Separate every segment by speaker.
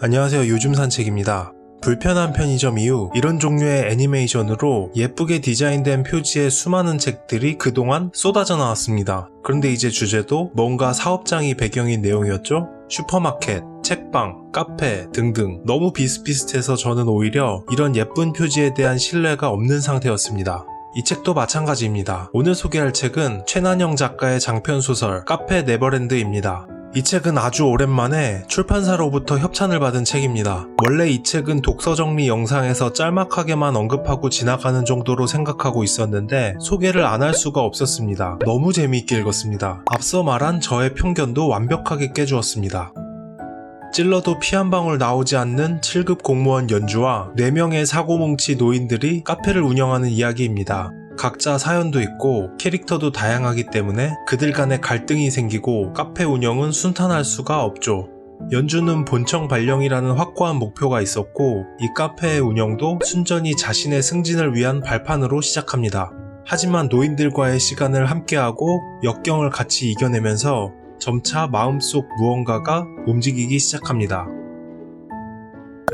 Speaker 1: 안녕하세요. 요즘 산책입니다. 불편한 편의점 이후 이런 종류의 애니메이션으로 예쁘게 디자인된 표지의 수많은 책들이 그동안 쏟아져 나왔습니다. 그런데 이제 주제도 뭔가 사업장이 배경인 내용이었죠? 슈퍼마켓, 책방, 카페 등등 너무 비슷비슷해서 저는 오히려 이런 예쁜 표지에 대한 신뢰가 없는 상태였습니다. 이 책도 마찬가지입니다. 오늘 소개할 책은 최난영 작가의 장편 소설 카페 네버랜드입니다. 이 책은 아주 오랜만에 출판사로부터 협찬을 받은 책입니다. 원래 이 책은 독서 정리 영상에서 짤막하게만 언급하고 지나가는 정도로 생각하고 있었는데 소개를 안 할 수가 없었습니다. 너무 재미있게 읽었습니다. 앞서 말한 저의 편견도 완벽하게 깨주었습니다. 찔러도 피 한 방울 나오지 않는 7급 공무원 연주와 4명의 사고뭉치 노인들이 카페를 운영하는 이야기입니다. 각자 사연도 있고 캐릭터도 다양하기 때문에 그들 간에 갈등이 생기고 카페 운영은 순탄할 수가 없죠. 연주는 본청 발령이라는 확고한 목표가 있었고 이 카페의 운영도 순전히 자신의 승진을 위한 발판으로 시작합니다. 하지만 노인들과의 시간을 함께하고 역경을 같이 이겨내면서 점차 마음속 무언가가 움직이기 시작합니다.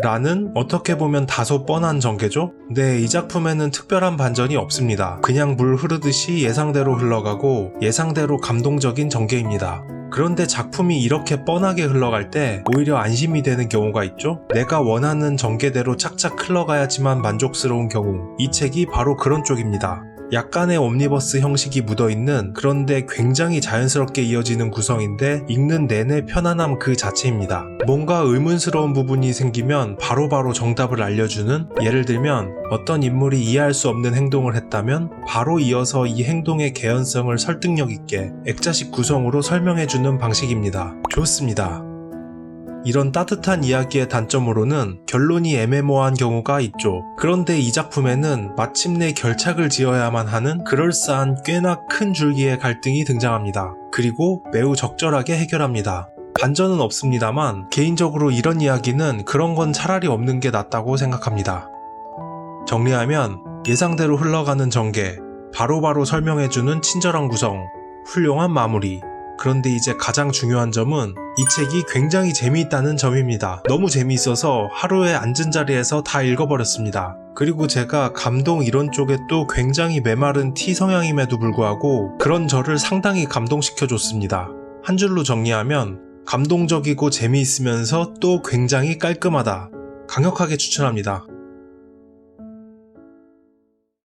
Speaker 1: 라는 어떻게 보면 다소 뻔한 전개죠? 네, 이 작품에는 특별한 반전이 없습니다. 그냥 물 흐르듯이 예상대로 흘러가고 예상대로 감동적인 전개입니다. 그런데 작품이 이렇게 뻔하게 흘러갈 때 오히려 안심이 되는 경우가 있죠? 내가 원하는 전개대로 착착 흘러가야지만 만족스러운 경우. 이 책이 바로 그런 쪽입니다. 약간의 옴니버스 형식이 묻어있는 그런데 굉장히 자연스럽게 이어지는 구성인데 읽는 내내 편안함 그 자체입니다. 뭔가 의문스러운 부분이 생기면 바로 바로 정답을 알려주는 예를 들면 어떤 인물이 이해할 수 없는 행동을 했다면 바로 이어서 이 행동의 개연성을 설득력 있게 액자식 구성으로 설명해주는 방식입니다. 좋습니다. 이런 따뜻한 이야기의 단점으로는 결론이 애매모호한 경우가 있죠. 그런데 이 작품에는 마침내 결착을 지어야만 하는 그럴싸한 꽤나 큰 줄기의 갈등이 등장합니다. 그리고 매우 적절하게 해결합니다. 반전은 없습니다만 개인적으로 이런 이야기는 그런 건 차라리 없는 게 낫다고 생각합니다. 정리하면 예상대로 흘러가는 전개, 바로바로 설명해주는 친절한 구성, 훌륭한 마무리, 그런데 이제 가장 중요한 점은 이 책이 굉장히 재미있다는 점입니다. 너무 재미있어서 하루에 앉은 자리에서 다 읽어버렸습니다. 그리고 제가 감동 이런 쪽에 또 굉장히 메마른 T 성향임에도 불구하고 그런 저를 상당히 감동시켜줬습니다. 한 줄로 정리하면 감동적이고 재미있으면서 또 굉장히 깔끔하다. 강력하게 추천합니다.